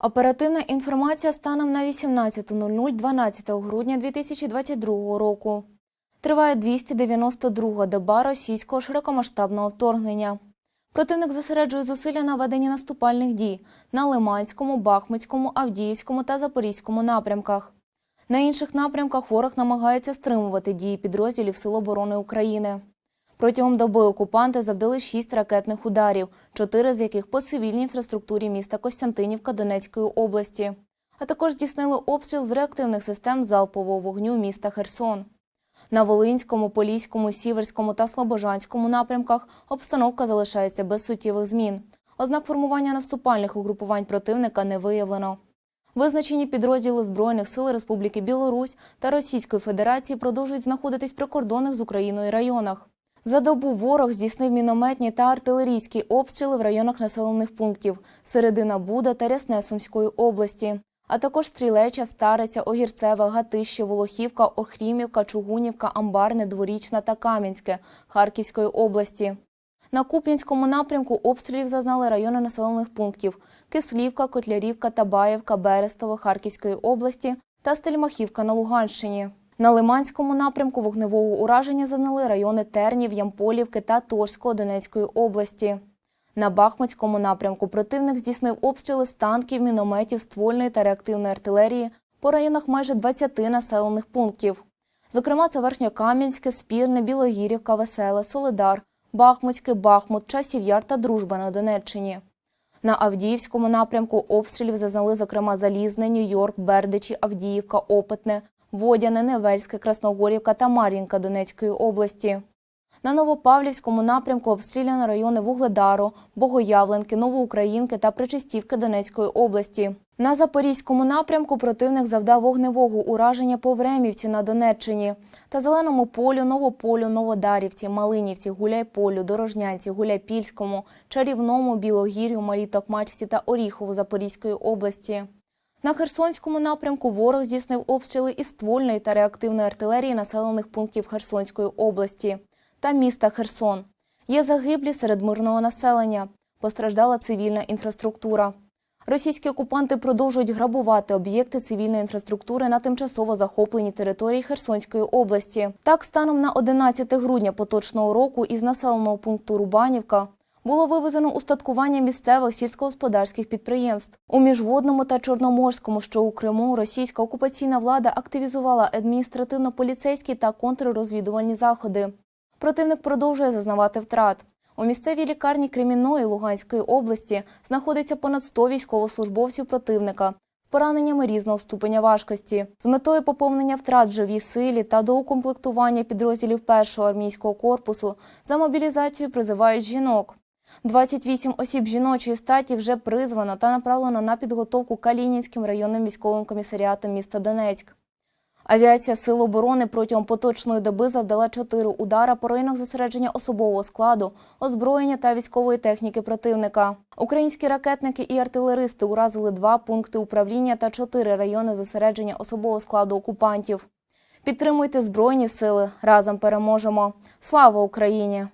Оперативна інформація станом на 18.00 12 грудня 2022 року. Триває 292-га доба російського широкомасштабного вторгнення. Противник зосереджує зусилля на веденні наступальних дій на Лиманському, Бахмутському, Авдіївському та Запорізькому напрямках. На інших напрямках ворог намагається стримувати дії підрозділів Сил оборони України. Протягом доби окупанти завдали шість ракетних ударів, чотири з яких по цивільній інфраструктурі міста Костянтинівка Донецької області, а також здійснили обстріл з реактивних систем залпового вогню міста Херсон. На Волинському, Поліському, Сіверському та Слобожанському напрямках обстановка залишається без суттєвих змін. Ознак формування наступальних угрупувань противника не виявлено. Визначені підрозділи Збройних сил Республіки Білорусь та Російської Федерації продовжують знаходитись прикордонних з Україною районах. За добу ворог здійснив мінометні та артилерійські обстріли в районах населених пунктів Середина Буда та Рясне Сумської області, а також Стрілеча, Стариця, Огірцеве, Гатище, Волохівка, Охрімівка, Чугунівка, Амбарне, Дворічна та Кам'янське Харківської області. На Куп'янському напрямку обстрілів зазнали райони населених пунктів Кислівка, Котлярівка, Табаєвка, Берестове Харківської області та Стельмахівка на Луганщині. На Лиманському напрямку вогневого ураження зазнали райони Тернів, Ямполівки та Торського Донецької області. На Бахмутському напрямку противник здійснив обстріли з танків, мінометів, ствольної та реактивної артилерії по районах майже 20 населених пунктів. Зокрема, це Верхньокам'янське, Спірне, Білогірівка, Веселе, Солидар, Бахмутське, Бахмут, Часів Яр та Дружба на Донеччині. На Авдіївському напрямку обстрілів зазнали, зокрема, Залізне, Нью-Йорк, Бердичі, Авдіївка, Опитне, Водяне, Невельське, Красногорівка та Мар'їнка Донецької області. На Новопавлівському напрямку обстріляно райони Вугледару, Богоявленки, Новоукраїнки та Причистівки Донецької області. На Запорізькому напрямку противник завдав вогневого ураження по Времівці на Донеччині та Зеленому полю, Новополю, Новодарівці, Малинівці, Гуляйполю, Дорожнянці, Гуляйпільському, Чарівному, Білогір'ю, Малій Токмачці та Оріхову Запорізької області. На Херсонському напрямку ворог здійснив обстріли із ствольної та реактивної артилерії населених пунктів Херсонської області та міста Херсон. Є загиблі серед мирного населення. Постраждала цивільна інфраструктура. Російські окупанти продовжують грабувати об'єкти цивільної інфраструктури на тимчасово захопленій території Херсонської області. Так, станом на 11 грудня поточного року із населеного пункту Рубанівка було вивезено устаткування місцевих сільськогосподарських підприємств. У міжводному та чорноморському, що у Криму, російська окупаційна влада активізувала адміністративно-поліцейські та контррозвідувальні заходи. Противник продовжує зазнавати втрат. У місцевій лікарні Кремінної Луганської області знаходиться понад 100 військовослужбовців противника з пораненнями різного ступеня важкості. З метою поповнення втрат в живій силі та доукомплектування підрозділів першого армійського корпусу за мобілізацію призивають жінок. 28 осіб жіночої статі вже призвано та направлено на підготовку Калінінським районним військовим комісаріатом міста Донецьк. Авіація Сил оборони протягом поточної доби завдала чотири удара по районах зосередження особового складу, озброєння та військової техніки противника. Українські ракетники і артилеристи уразили два пункти управління та чотири райони зосередження особового складу окупантів. Підтримуйте збройні сили. Разом переможемо. Слава Україні!